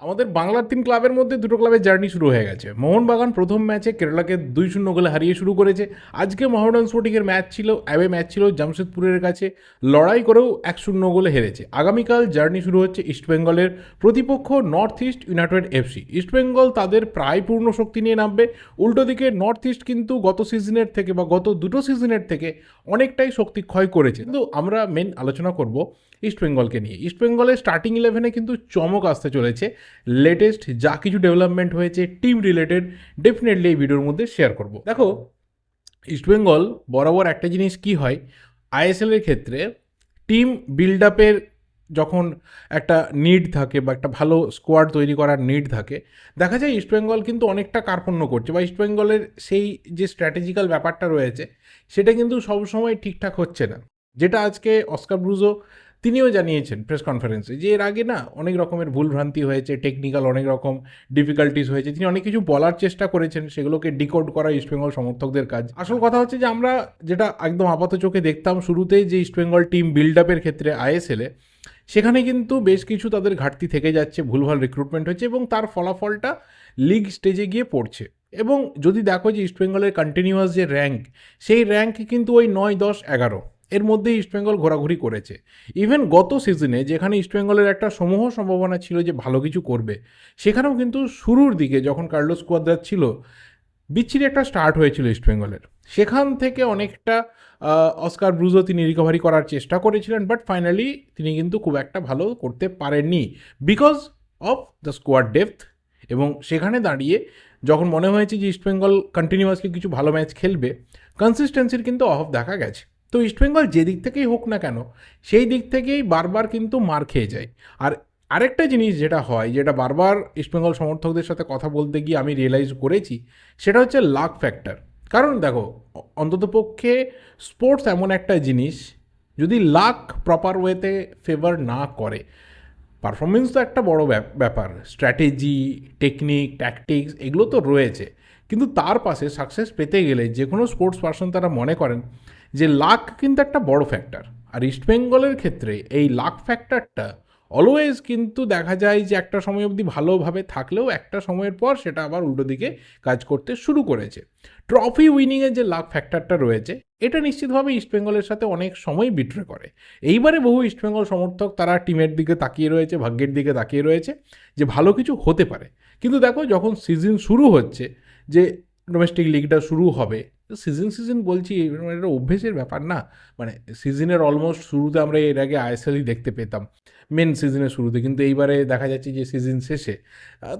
আমাদের বাংলার তিন ক্লাবের মধ্যে দুটো ক্লাবের জার্নি শুরু হয়ে গেছে। মোহনবাগান প্রথম ম্যাচে কেরালাকে দুই শূন্য গোলে হারিয়ে শুরু করেছে। আজকে মোহামেডান স্পোর্টিংয়ের ম্যাচ ছিল অ্যাওয়ে ম্যাচ ছিল জামশেদপুরের কাছে। লড়াই করেও এক শূন্য গোলে হেরেছে। আগামীকাল জার্নি শুরু হচ্ছে ইস্টবেঙ্গলের প্রতিপক্ষ North East United FC East Bengal তাদের প্রায় পূর্ণ শক্তি নিয়ে নামবে। উল্টো দিকে নর্থ ইস্ট কিন্তু গত সিজনের থেকে বা গত দুটো সিজনের থেকে অনেকটাই শক্তি ক্ষয় করেছে। কিন্তু আমরা মেন আলোচনা করব ইস্টবেঙ্গলকে নিয়ে। ইস্টবেঙ্গলের স্টার্টিং ইলেভেনে কিন্তু চমক আসতে চলেছে। লেটেস্ট যা কিছু ডেভেলপমেন্ট হয়েছে টিম রিলেটেড ডেফিনেটলি এই ভিডিওর মধ্যে শেয়ার করব। দেখো ইস্টবেঙ্গল বরাবর একটা জিনিস কি হয়? আইএসএল এর ক্ষেত্রে টিম বিল্ড আপের যখন একটা নিড থাকে বা একটা ভালো স্কোয়াড তৈরি করার নিড থাকে, দেখা যায় ইস্টবেঙ্গল কিন্তু অনেকটা কার্পণ্য করছে বা ইস্টবেঙ্গলের সেই যে স্ট্র্যাটেজিক্যাল ব্যাপারটা রয়েছে, সেটা কিন্তু সবসময় ঠিকঠাক হচ্ছে না। যেটা আজকে অস্কার ব্রুজো তিনিও জানিয়েছেন প্রেস কনফারেন্সে যে এর আগে না অনেক রকমের ভুলভ্রান্তি হয়েছে টেকনিক্যাল অনেক রকম ডিফিকাল্টিস হয়েছে। তিনি অনেক কিছু বলার চেষ্টা করেছেন, সেগুলোকে ডিকোড করা ইস্টবেঙ্গল সমর্থকদের কাজ। আসল কথা হচ্ছে যে আমরা যেটা একদম আপাত চোখে দেখতাম শুরুতেই যে ইস্টবেঙ্গল টিম বিল্ড আপের ক্ষেত্রে আইএসএলে সেখানে কিন্তু বেশ কিছু তাদের ঘাটতি থেকে যাচ্ছে, ভুলভাল রিক্রুটমেন্ট হচ্ছে এবং তার ফলাফলটা লিগ স্টেজে গিয়ে পড়ছে। এবং যদি দেখো যে ইস্টবেঙ্গলের কন্টিনিউয়াস যে র্যাঙ্ক সেই র্যাঙ্ক কিন্তু ওই নয়, দশ, এগারো। এর মধ্যেই ইস্টবেঙ্গল ঘোরাঘুরি করেছে। ইভেন গত সিজনে যেখানে ইস্টবেঙ্গলের একটা সমূহ সম্ভাবনা ছিল যে ভালো কিছু করবে, সেখানেও কিন্তু শুরুর দিকে যখন কার্লোস কোয়াদ্রাত ছিল, বিচ্ছিরি একটা স্টার্ট হয়েছিল ইস্টবেঙ্গলের সেখান থেকে অনেকটা অস্কার ব্রুজো তিনি রিকভারি করার চেষ্টা করেছিলেন বাট ফাইনালি তিনি কিন্তু খুব একটা ভালো করতে পারেননি because of the squad depth এবং সেখানে দাঁড়িয়ে যখন মনে হয়েছে যে ইস্টবেঙ্গল কন্টিনিউয়াসলি কিছু ভালো ম্যাচ খেলবে কনসিস্টেন্সির কিন্তু অভাব দেখা গেছে। তো ইস্টবেঙ্গল যে দিক থেকেই হোক না কেন, সেই দিক থেকেই বারবার কিন্তু মার খেয়ে যায়। আর আরেকটা জিনিস যেটা হয়, যেটা বারবার ইস্টবেঙ্গল সমর্থকদের সাথে কথা বলতে গিয়ে আমি রিয়েলাইজ করেছি, সেটা হচ্ছে লাক ফ্যাক্টর কারণ দেখো অন্ততপক্ষে স্পোর্টস এমন একটা জিনিস, যদি লাক প্রপার ওয়েতে ফেভার না করে পারফরমেন্স তো একটা বড় ব্যাপ- ব্যাপার। স্ট্র্যাটেজি টেকনিক ট্যাকটিক্স এগুলো তো রয়েছে। কিন্তু তার পাশে সাকসেস পেতে গেলে যে কোনো স্পোর্টস পার্সন তারা মনে করেন যে লাক কিন্তু একটা বড় ফ্যাক্টর আর ইস্টবেঙ্গলের ক্ষেত্রে এই লাক ফ্যাক্টরটা অলওয়েজ কিন্তু দেখা যায় যে একটা সময় অবধি ভালোভাবে থাকলেও একটা সময়ের পর সেটা আবার উল্টো দিকে কাজ করতে শুরু করেছে। ট্রফি উইনিংয়ের যে লাক ফ্যাক্টরটা রয়েছে, এটা নিশ্চিতভাবে ইস্টবেঙ্গলের সাথে অনেক সময় বিট্রে করে। এইবারে বহু ইস্টবেঙ্গল সমর্থক তারা টিমের দিকে তাকিয়ে রয়েছে, ভাগ্যের দিকে তাকিয়ে রয়েছে যে ভালো কিছু হতে পারে। কিন্তু দেখো যখন সিজন শুরু হচ্ছে যে ডোমেস্টিক লিগটা শুরু হবে সিজন সিজন বলছি মানে এটা অভ্যেসের ব্যাপার না। মানে সিজনের অলমোস্ট শুরুতে আমরা এর আগে আইএসএলই দেখতে পেতাম মেন সিজনের শুরুতে। কিন্তু এইবারে দেখা যাচ্ছে যে সিজন শেষে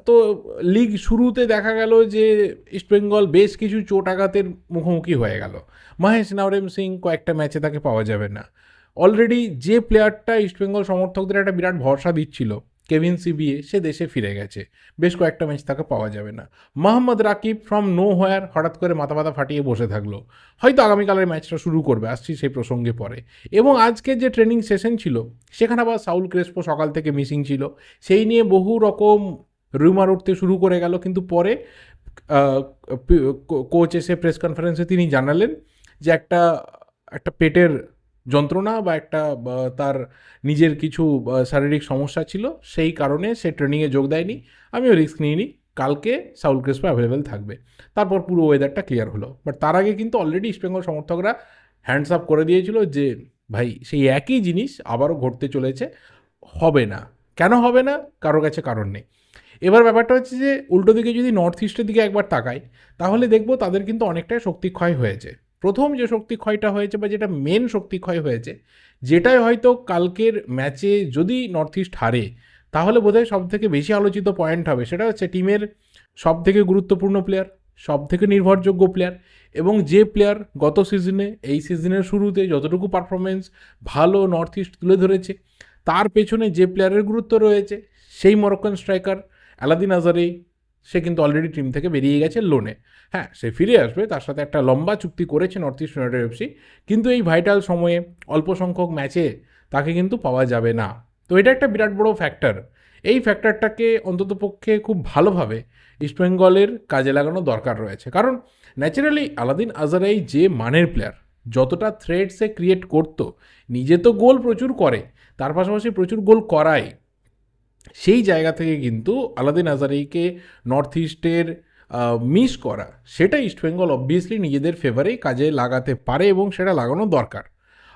তো লিগ শুরুতে দেখা গেল যে ইস্টবেঙ্গল বেশ কিছু চোট আঘাতের মুখোমুখি হয়ে গেল। মহেশ নাওরেম সিং কয়েকটা ম্যাচে তাকে পাওয়া যাবে না। অলরেডি যে প্লেয়ারটা ইস্টবেঙ্গল সমর্থকদের একটা বিরাট ভরসা দিচ্ছিল কেভিন সিবিএ সে দেশে ফিরে গেছে। বেশ কয়েকটা ম্যাচ তাকে পাওয়া যাবে না। Mohammad Rakib from nowhere হঠাৎ করে মাথা মাথা ফাটিয়ে বসে থাকল। হয়তো আগামীকালের ম্যাচটা শুরু করবে, আসছি সেই প্রসঙ্গে পরে। এবং আজকে যে ট্রেনিং সেশন ছিল, সেখানে আবার সাউল ক্রেসপো সকাল থেকে মিসিং ছিল। সেই নিয়ে বহু রকম রুমার উঠতে শুরু করে গেল। কিন্তু পরে কোচ এসে প্রেস কনফারেন্সে তিনি জানালেন যে একটা একটা পেটের যন্ত্রণা বা একটা তার নিজের কিছু শারীরিক সমস্যা ছিল, সেই কারণে সে ট্রেনিংয়ে যোগ দেয়নি। আমিও রিস্ক নিইনি। কালকে সাউল ক্রেসপো অ্যাভেলেবেল থাকবে। তারপর পুরো ওয়েদারটা ক্লিয়ার হলো। বাট তার আগে কিন্তু অলরেডি ইস্টবেঙ্গল সমর্থকরা হ্যান্ডস আপ করে দিয়েছিল যে, ভাই, সেই একই জিনিস আবারও ঘটতে চলেছে। হবে না। কেন হবে না? কারোর কাছে কারণ নেই। এবার ব্যাপারটা হচ্ছে যে, উল্টো দিকে যদি নর্থ ইস্টের দিকে একবার তাকাই, তাহলে দেখব তাদের কিন্তু অনেকটাই শক্তি ক্ষয় হয়েছে। প্রথম যে শক্তি ক্ষয়টা হয়েছে বা যেটা মেন শক্তি ক্ষয় হয়েছে, যেটাই হয়তো কালকের ম্যাচে যদি নর্থ ইস্ট হারে, তাহলে বোধহয় সব থেকে বেশি আলোচিত পয়েন্ট হবে। সেটা হচ্ছে টিমের সব থেকে গুরুত্বপূর্ণ প্লেয়ার সব থেকে নির্ভরযোগ্য প্লেয়ার এবং যে প্লেয়ার গত সিজনে এই সিজনের শুরুতে যতটুকু পারফরমেন্স ভালো নর্থ ইস্ট তুলে ধরেছে, তার পেছনে যে প্লেয়ারের গুরুত্ব রয়েছে, সেই মরক্কান স্ট্রাইকার আলাদিন আজারে সে কিন্তু অলরেডি টিম থেকে বেরিয়ে গেছে লোনে হ্যাঁ সে ফিরে আসবে, তার সাথে একটা লম্বা চুক্তি করেছে নর্থ ইস্ট ইউনাইটেড এফসি কিন্তু এই ভাইটাল সময়ে অল্প সংখ্যক ম্যাচে তাকে কিন্তু পাওয়া যাবে না। তো এটা একটা বিরাট বড় ফ্যাক্টর এই ফ্যাক্টরটাকে অন্ততপক্ষে খুব ভালোভাবে ইস্টবেঙ্গলের কাজে লাগানো দরকার রয়েছে। কারণ ন্যাচারালি আলাদিন আজারাই যে মানের প্লেয়ার যতটা থ্রেড সে ক্রিয়েট করতো, নিজে তো গোল প্রচুর করে, তার পাশাপাশি প্রচুর গোল করায়। সেই জায়গা থেকে কিন্তু আলাদিন আজারিকে নর্থ ইস্টের মিস করা, সেটা ইস্টবেঙ্গল অবভিয়াসলি নিজেদের ফেভারেই কাজে লাগাতে পারে এবং সেটা লাগানো দরকার।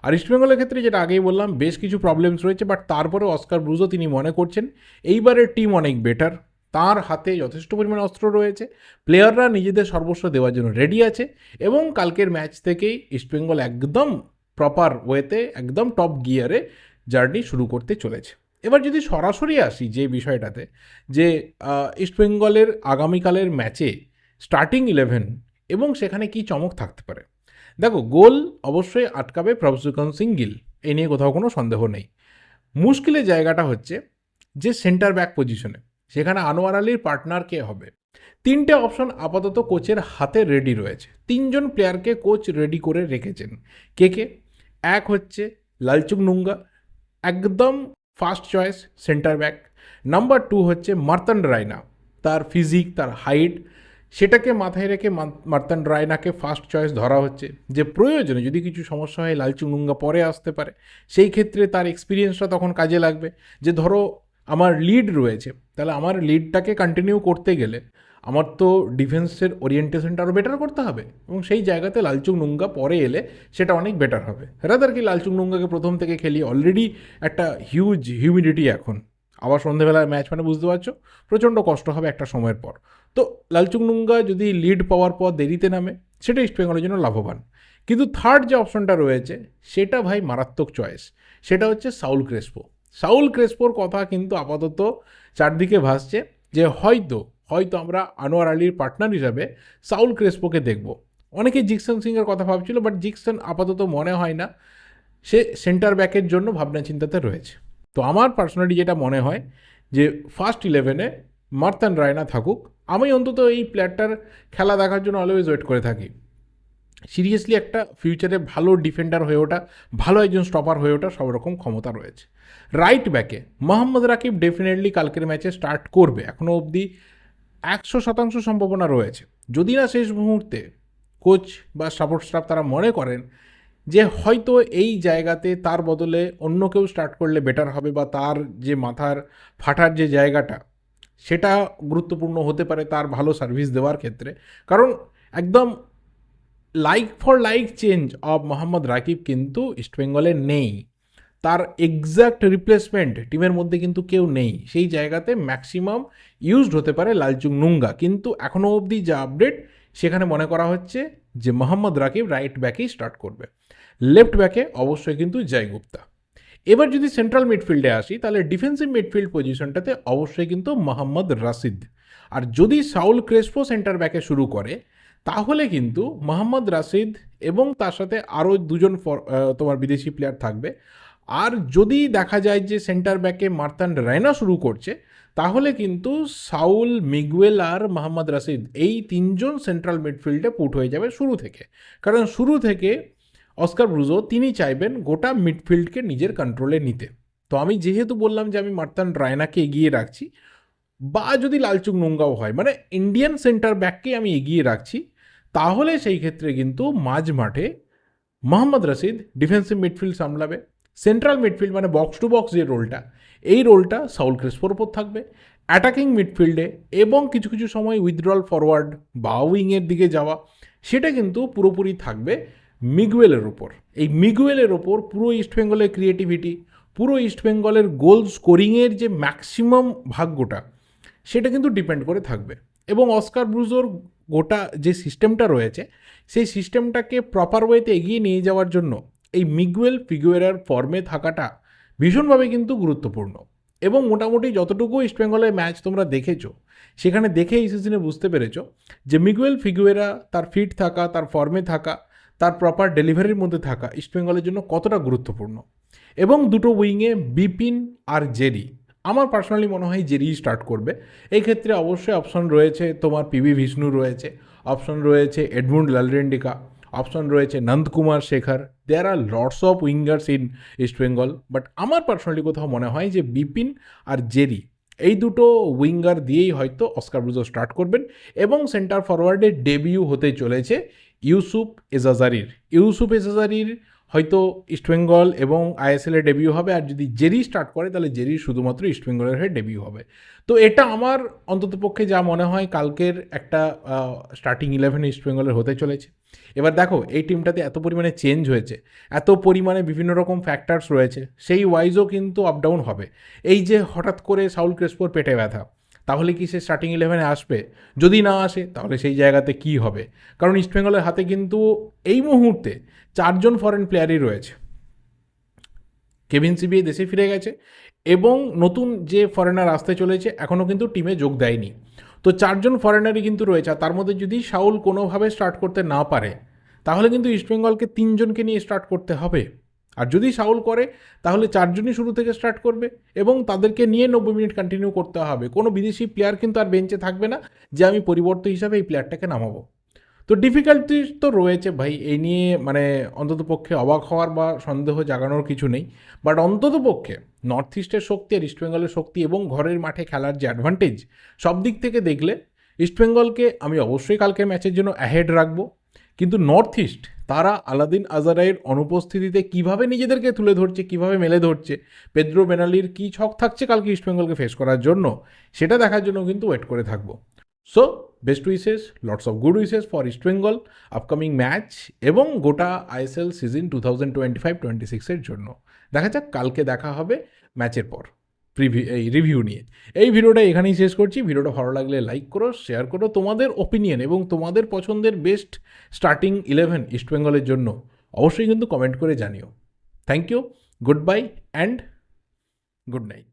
আর ইস্টবেঙ্গলের ক্ষেত্রে যেটা আগেই বললাম, বেশ কিছু প্রবলেমস রয়েছে বাট তারপরে অস্কার ব্রুজও তিনি মনে করছেন, এইবারের টিম অনেক বেটার তার হাতে যথেষ্ট পরিমাণে অস্ত্র রয়েছে প্লেয়াররা নিজেদের সর্বস্ব দেওয়ার জন্য রেডি আছে, এবং কালকের ম্যাচ থেকেই ইস্টবেঙ্গল একদম প্রপার ওয়েতে একদম টপ গিয়ারে জার্নি শুরু করতে চলেছে। এবার যদি সরাসরি আসি যে বিষয়টাতে, যে ইস্টবেঙ্গলের আগামীকালের ম্যাচে স্টার্টিং ইলেভেন এবং সেখানে কি চমক থাকতে পারে? দেখো, গোল অবশ্যই আটকাবে প্রভসুকন সিং গিল। এই নিয়ে কোথাও কোনো সন্দেহ নেই। মুশকিলের জায়গাটা হচ্ছে যে সেন্টার ব্যাক পজিশনে সেখানে আনোয়ার আলীর পার্টনার কে হবে? তিনটে অপশন আপাতত কোচের হাতে রেডি রয়েছে। তিনজন প্লেয়ারকে কোচ রেডি করে রেখেছেন। কে কে? এক হচ্ছে লালচুক নুঙ্গা। একদম first choice, centre back. Number two হচ্ছে মার্তান রায়না। তার ফিজিক তার হাইট সেটাকে মাথায় রেখে মার- মার্তান রায়নাকে ফার্স্ট চয়েস ধরা হচ্ছে। যে প্রয়োজনে যদি কিছু সমস্যা হয় লালচুক নুঙ্গা পরে আসতে পারে। সেই ক্ষেত্রে তার এক্সপিরিয়েন্সটা তখন কাজে লাগবে। যে ধরো, আমার লিড রয়েছে। তাহলে আমার লিডটাকে কন্টিনিউ করতে গেলে আমার তো ডিফেন্সের ওরিয়েন্টেশনটা আরও বেটার করতে হবে। এবং সেই জায়গাতে লালচুক নুঙ্গা পরে এলে সেটা অনেক বেটার হবে। রাদার কি লালচুক নুঙ্গাকে প্রথম থেকে খেলি অলরেডি একটা হিউজ হিউমিডিটি এখন। আবার সন্ধেবেলার ম্যাচ মানে বুঝতে পারছ? প্রচণ্ড কষ্ট হবে একটা সময়ের পর। তো লালচুক নুঙ্গা যদি লিড পাওয়ার পর দেরিতে নামে, সেটা ইস্টবেঙ্গলের জন্য লাভবান। কিন্তু থার্ড যে অপশনটা রয়েছে, সেটা ভাই মারাত্মক চয়েস সেটা হচ্ছে সাউল ক্রেসপো সাউল ক্রেসপোর কথা কিন্তু আপাতত চারদিকে ভাসছে যে হয়তো হয়তো আমরা আনোয়ার আলীর পার্টনার হিসাবে সাউল ক্রেসপোকে দেখব। অনেকে জিকসন সিংয়ের কথা ভাবছিল বাট জিকসন আপাতত মনে হয় না। সে সেন্টার ব্যাকের জন্য ভাবনা চিন্তাতে রয়েছে। তো আমার পার্সোনালি যেটা মনে হয় যে ফার্স্ট ইলেভেনে মার্তান রায়না থাকুক, আমি অন্তত এই প্লেয়ারটার খেলা দেখার জন্য অলওয়েজ ওয়েট করে থাকি। সিরিয়াসলি একটা ফিউচারে ভালো ডিফেন্ডার হয়ে ওঠা, ভালো একজন স্টপার হয়ে ওঠা সব রকম ক্ষমতা রয়েছে। রাইট ব্যাকে মোহাম্মদ রাকিব ডেফিনেটলি কালকের ম্যাচে স্টার্ট করবে। এখনও অবধি একশো শতাংশ সম্ভাবনা রয়েছে। যদি না শেষ মুহূর্তে কোচ বা সাপোর্ট স্টাফ তারা মনে করেন যে হয়তো এই জায়গাতে তার বদলে অন্য কেউ স্টার্ট করলে বেটার হবে বা তার যে মাথার ফাটার যে জায়গাটা, সেটা গুরুত্বপূর্ণ হতে পারে তার ভালো সার্ভিস দেওয়ার ক্ষেত্রে। কারণ একদম like for like change of Mohammad Rakib কিন্তু ইস্টবেঙ্গলে নেই। তার এক্স্যাক্ট রিপ্লেসমেন্ট টিমের মধ্যে কিন্তু কেউ নেই। সেই জায়গাতে ম্যাক্সিমাম ইউজড হতে পারে লালচুং নুঙ্গা। কিন্তু এখনও অবধি যা আপডেট সেখানে মনে করা হচ্ছে যে মোহাম্মদ রাকিব রাইট ব্যাকেই স্টার্ট করবে। লেফট ব্যাকে অবশ্যই কিন্তু জয় গুপ্তা এবার যদি সেন্ট্রাল মিডফিল্ডে আসি, তাহলে ডিফেন্সিভ মিডফিল্ড পজিশনটাতে অবশ্যই কিন্তু মোহাম্মদ রাশিদ। আর যদি সাউল ক্রেসপো সেন্টার ব্যাকে শুরু করে, তাহলে কিন্তু মোহাম্মদ রাশিদ এবং তার সাথে আরও দুজন তোমার বিদেশি প্লেয়ার থাকবে। আর যদি দেখা যায় যে সেন্টার ব্যাকে মার্তান রায়না শুরু করছে, তাহলে কিন্তু সাউল, মিগুয়েল আর মোহাম্মদ রাশিদ এই তিনজন সেন্ট্রাল মিডফিল্ডে পুট হয়ে যাবে শুরু থেকে। কারণ শুরু থেকে অস্কার ব্রুজো, তিনি চাইবেন গোটা মিডফিল্ডকে নিজের কন্ট্রোলে নিতে। তো আমি যেহেতু বললাম যে আমি মার্তান রায়নাকে এগিয়ে রাখছি, বা যদি লালচুক নোংগাও হয় মানে ইন্ডিয়ান সেন্টার ব্যাককে আমি এগিয়ে রাখছি, তাহলে সেই ক্ষেত্রে কিন্তু মাঝ মাঠে মোহাম্মদ রশিদ ডিফেন্সিভ মিডফিল্ড সামলাবে। সেন্ট্রাল মিডফিল্ড মানে বক্স টু বক্স যে রোলটা এই রোলটা সাউল ক্রেসপোর ওপর থাকবে। অ্যাটাকিং মিডফিল্ডে এবং কিছু কিছু সময় উইথড্রল ফরওয়ার্ড বা উইংয়ের দিকে যাওয়া, সেটা কিন্তু পুরোপুরি থাকবে মিগুয়েলের ওপর। এই মিগুয়েলের ওপর পুরো ইস্টবেঙ্গলের ক্রিয়েটিভিটি পুরো ইস্টবেঙ্গলের গোল স্কোরিংয়ের যে ম্যাক্সিমাম ভাগ্যটা, সেটা কিন্তু ডিপেন্ড করে থাকবে। এবং অস্কার ব্রুজোর গোটা যে সিস্টেমটা রয়েছে, সেই সিস্টেমটাকে প্রপার ওয়েতে এগিয়ে নিয়ে যাওয়ার জন্য এই মিগুয়েল ফিগুয়েরার ফর্মে থাকাটা ভীষণভাবে কিন্তু গুরুত্বপূর্ণ। এবং মোটামুটি যতটুকু ইস্টবেঙ্গলের ম্যাচ তোমরা দেখেছ, সেখানে দেখে এই সিজনে বুঝতে পেরেছ যে মিগুয়েল ফিগুয়েরা তার ফিট থাকা, তার ফর্মে থাকা, তার প্রপার ডেলিভারির মধ্যে থাকা ইস্টবেঙ্গলের জন্য কতটা গুরুত্বপূর্ণ। এবং দুটো উইংয়ে বিপিন আর জেরি আমার পার্সোনালি মনে হয় জেরি স্টার্ট করবে। এই ক্ষেত্রে অবশ্যই অপশন রয়েছে তোমার পিবি বিষ্ণু রয়েছে অপশন রয়েছে এডমুন্ড লালরেন্ডিকা অপশন রয়েছে Nandhakumar Sekar. There are lots of wingers in East Bengal but আমার পার্সোনালি কোথাও মনে হয় যে বিপিন আর জেরি এই দুটো উইঙ্গার দিয়েই হয়তো অস্কার ব্রুজো স্টার্ট করবেন এবং সেন্টার ফরওয়ার্ডে ডেবিউ হতে চলেছে ইউসুফ এজাজারির। ইউসুফ এজাজারির হয়তো ইস্টবেঙ্গল এবং আইএসএল ডেবিউ হবে, আর যদি জেরি স্টার্ট করে, তাহলে জেরি শুধুমাত্র ইস্টবেঙ্গলের হয়ে ডেবিউ হবে। তো এটা আমার অন্ততপক্ষে যা মনে হয়, কালকের একটা স্টার্টিং ইলেভেন ইস্টবেঙ্গলের হতে চলেছে। এবার দেখো, এই টিমটাতে এত পরিমাণে চেঞ্জ হয়েছে, এত পরিমাণে বিভিন্ন রকম ফ্যাক্টরস রয়েছে, সেই ওয়াইজও কিন্তু আপ ডাউন হবে। এই যে হঠাৎ করে সাউল ক্রেসপোর পেটে ব্যথা তাহলে কি সে স্টার্টিং ইলেভেনে আসবে? যদি না আসে, তাহলে সেই জায়গাতে কি হবে? কারণ ইস্টবেঙ্গলের হাতে কিন্তু এই মুহূর্তে চারজন ফরেন প্লেয়ারই রয়েছে। কেভিন সিবিএ দেশে ফিরে গেছে এবং নতুন যে ফরেনার আসতে চলেছে, এখনও কিন্তু টিমে যোগ দেয়নি। তো চারজন ফরেনারই কিন্তু রয়েছে, আর তার মধ্যে যদি শাউল কোনোভাবে স্টার্ট করতে না পারে, তাহলে কিন্তু ইস্টবেঙ্গলকে তিনজনকে নিয়ে স্টার্ট করতে হবে। আর যদি সাউল করে, তাহলে চারজনই শুরু থেকে স্টার্ট করবে এবং তাদেরকে নিয়ে নব্বই মিনিট কন্টিনিউ করতে হবে। কোনো বিদেশি প্লেয়ার কিন্তু আর বেঞ্চে থাকবে না যে আমি পরিবর্তন হিসাবে এই প্লেয়ারটাকে নামাবো। তো ডিফিকাল্টি তো রয়েছে ভাই, এই নিয়ে মানে অন্তত পক্ষে অবাক হওয়ার বা সন্দেহ জাগানোর কিছু নেই। বাট অন্তত পক্ষে নর্থ ইস্টের শক্তি আর ইস্টবেঙ্গলের শক্তি এবং ঘরের মাঠে খেলার যে অ্যাডভান্টেজ সব দিক থেকে দেখলে ইস্টবেঙ্গলকে আমি অবশ্যই কালকের ম্যাচের জন্য অ্যাহেড রাখব। কিন্তু নর্থ ইস্ট তারা আলাদিন আজারাইয়ের অনুপস্থিতিতে কীভাবে নিজেদেরকে তুলে ধরছে, কীভাবে মেলে ধরছে, পেদ্রো বেনালির কী ছক থাকছে কালকে ইস্টবেঙ্গলকে ফেস করার জন্য, সেটা দেখার জন্য কিন্তু ওয়েট করে থাকব। So best wishes lots of good wishes for East Bengal upcoming match এবং গোটা ISL season two thousand twenty five twenty সিক্সের জন্য। দেখা যাক, কালকে দেখা হবে ম্যাচের পর। প্রিভিউ এই রিভিউ নিয়ে। এই ভিডিওটা এখানেই শেষ করছি। ভিডিওটা ভালো লাগলে লাইক করো শেয়ার করো তোমাদের ওপিনিয়ন এবং তোমাদের পছন্দের বেস্ট স্টার্টিং ইলেভেন ইস্টবেঙ্গলের জন্য। অবশ্যই কিন্তু কমেন্ট করে জানিও। Thank you good bye and good night